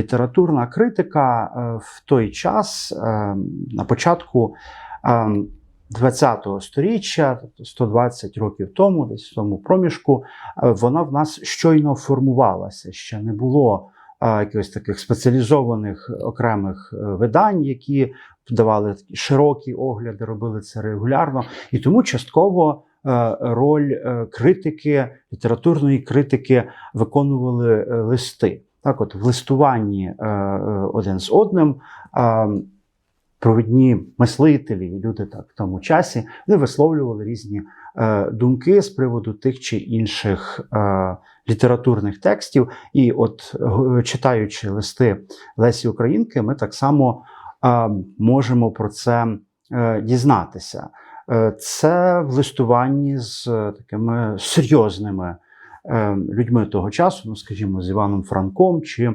Літературна критика е, в той час, е, на початку ХХ століття, тобто 120 років тому, десь в тому проміжку, е, вона в нас щойно формувалася. Ще не було е, якихось таких спеціалізованих окремих е, видань, які давали широкі огляди, робили це регулярно. І тому частково е, роль е, критики, літературної критики виконували е, листи. Так, от в листуванні е, е, один з одним провідні мислителі, люди так в тому часі, вони висловлювали різні е, думки з приводу тих чи інших е, літературних текстів. І от читаючи листи Лесі Українки, ми так само е, можемо про це е, дізнатися. Е, Це в листуванні з е, такими серйозними людьми того часу, ну скажімо, з Іваном Франком чи